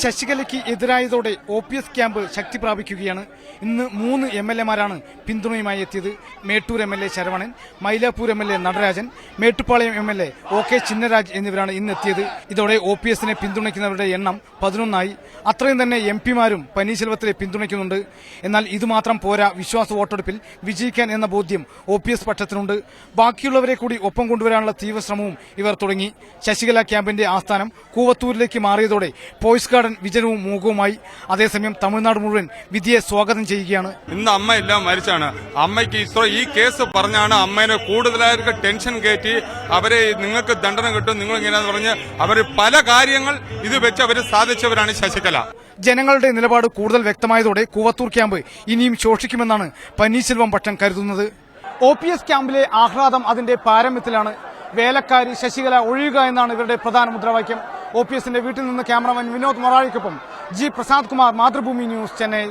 ശശികലയ്ക്ക് എതിരായതോടെ O P S camp ശക്തി പ്രാപിക്കുകയാണ്. ഇന്ന് മൂന്ന് എം എൽ എമാരാണ് പിന്തുണയുമായി എത്തിയത്. Mettur M L A Saravanan Mylapore M L A Natarajan Mettupalayam M L A O K Chinnaraj എന്നിവരാണ് ഇന്ന് എത്തിയത്. ഇതോടെ ഒ പി എസിനെ പിന്തുണയ്ക്കുന്നവരുടെ എണ്ണം പതിനൊന്നായി. അത്രയും തന്നെ എം പിമാരും പനീശെൽവത്തിലെ പിന്തുണയ്ക്കുന്നുണ്ട്. എന്നാൽ ഇതുമാത്രം പോരാ വിശ്വാസ വോട്ടെടുപ്പിൽ വിജയിക്കാൻ എന്ന ബോധ്യം ഒ പി എസ് പക്ഷത്തിനുണ്ട്. ബാക്കിയുള്ളവരെ കൂടി ഒപ്പം കൊണ്ടുവരാനുള്ള തീവ്രശ്രമവും ഇവർ തുടങ്ങി. ശശികല ക്യാമ്പിന്റെ ആസ്ഥാനം കൂവത്തൂരിലേക്ക് മാറിയതോടെ പോയിസ് ഗാർഡൻ വിജനവും മൂകവുമായി അതേസമയം തമിഴ്നാട് മുഴുവൻ വിധിയെ സ്വാഗതം ചെയ്യുകയാണ്. ഇന്ന് അമ്മ എല്ലാം മരിച്ചാണ്. അമ്മയ്ക്ക് ഇസ്രോ ഈ കേസ് പറഞ്ഞാണ് അമ്മേനെ കൂടുതലായിട്ട് ടെൻഷൻ കയറ്റി അവരെ നിങ്ങൾക്ക് ദണ്ഡനം കിട്ടും നിങ്ങൾ ഇങ്ങനെയാന്ന് പറഞ്ഞ് അവർ പല കാര്യങ്ങൾ ഇത് വെച്ച് അവർ സാധിച്ചവരാണ് ശശികല. ജനങ്ങളുടെ നിലപാട് കൂടുതൽ വ്യക്തമായതോടെ കൂവത്തൂർ ക്യാമ്പ് ഇനിയും ശോഷിക്കുമെന്നാണ് പന്നീർശെൽവം പക്ഷം കരുതുന്നത്. ഒ പി എസ് ക്യാമ്പിലെ ആഹ്ലാദം അതിന്റെ പാരമ്യത്തിലാണ്. വേലക്കാരി ശശികല ഒഴിയുക എന്നാണ് ഇവരുടെ പ്രധാന മുദ്രാവാക്യം. ഒ പി എസിന്റെ വീട്ടിൽ നിന്ന് ക്യാമറമാൻ വിനോദ് മൊറാളിക്കൊപ്പം ജി പ്രസാദ് കുമാർ മാതൃഭൂമി ന്യൂസ് ചെന്നൈ.